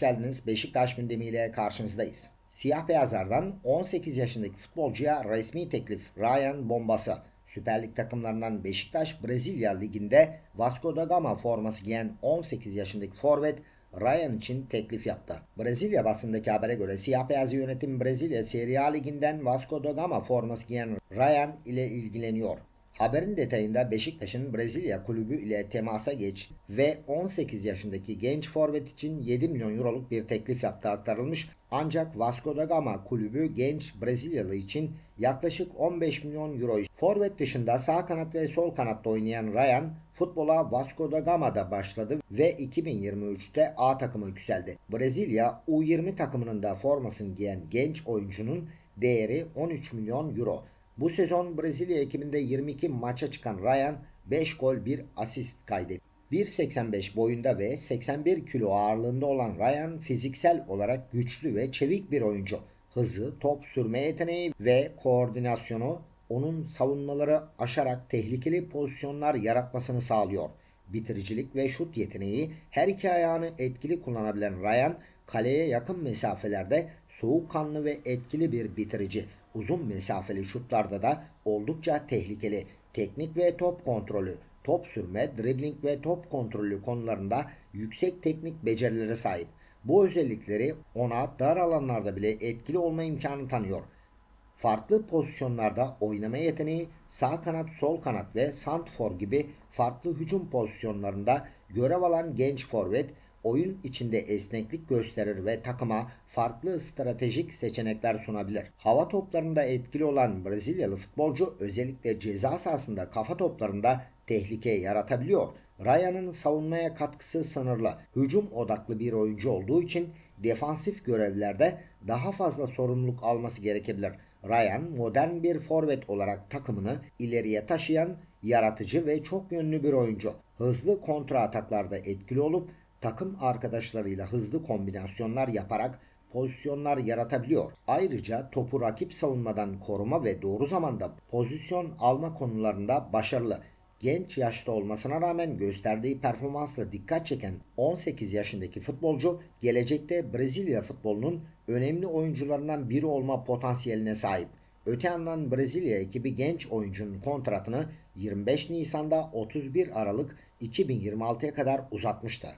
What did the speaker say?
geldiniz. Beşiktaş gündemiyle karşınızdayız. Siyah beyazlardan 18 yaşındaki futbolcuya resmi teklif Ryan Bombası. Süper Lig takımlarından Beşiktaş Brezilya Ligi'nde Vasco da Gama forması giyen 18 yaşındaki forvet Ryan için teklif yaptı. Brezilya basındaki habere göre siyah beyazı yönetim Brezilya Serie A Ligi'nden Vasco da Gama forması giyen Ryan ile ilgileniyor. Haberin detayında Beşiktaş'ın Brezilya kulübü ile temasa geçti ve 18 yaşındaki genç forvet için 7 milyon euroluk bir teklif yaptığı aktarılmış. Ancak Vasco da Gama kulübü genç Brezilyalı için yaklaşık 15 milyon euro Forvet dışında sağ kanat ve sol kanatta oynayan Ryan futbola Vasco da Gama'da başladı ve 2023'te A takımı yükseldi. Brezilya U20 takımının da formasını giyen genç oyuncunun değeri 13 milyon euro. Bu sezon Brezilya ekibinde 22 maça çıkan Ryan 5 gol 1 asist kaydetti. 1.85 boyunda ve 81 kilo ağırlığında olan Ryan fiziksel olarak güçlü ve çevik bir oyuncu. Hızı, top sürme yeteneği ve koordinasyonu onun savunmaları aşarak tehlikeli pozisyonlar yaratmasını sağlıyor. Bitiricilik ve şut yeteneği her iki ayağını etkili kullanabilen Ryan kaleye yakın mesafelerde soğukkanlı ve etkili bir bitirici. Uzun mesafeli şutlarda da oldukça tehlikeli. Teknik ve top kontrolü, top sürme, dribbling ve top kontrolü konularında yüksek teknik becerilere sahip. Bu özellikleri ona dar alanlarda bile etkili olma imkanı tanıyor. Farklı pozisyonlarda oynama yeteneği sağ kanat, sol kanat ve santfor gibi farklı hücum pozisyonlarında görev alan genç forvet oyun içinde esneklik gösterir ve takıma farklı stratejik seçenekler sunabilir. Hava toplarında etkili olan Brezilyalı futbolcu özellikle ceza sahasında kafa toplarında tehlike yaratabiliyor. Ryan'ın savunmaya katkısı sınırlı. Hücum odaklı bir oyuncu olduğu için defansif görevlerde daha fazla sorumluluk alması gerekebilir. Ryan modern bir forvet olarak takımını ileriye taşıyan yaratıcı ve çok yönlü bir oyuncu. Hızlı kontra ataklarda etkili olup takım arkadaşlarıyla hızlı kombinasyonlar yaparak pozisyonlar yaratabiliyor. Ayrıca topu rakip savunmadan koruma ve doğru zamanda pozisyon alma konularında başarılı. Genç yaşta olmasına rağmen gösterdiği performansla dikkat çeken 18 yaşındaki futbolcu gelecekte Brezilya futbolunun önemli oyuncularından biri olma potansiyeline sahip. Öte yandan Brezilya ekibi genç oyuncunun kontratını 25 Nisan'da 31 Aralık 2026'ya kadar uzatmıştı.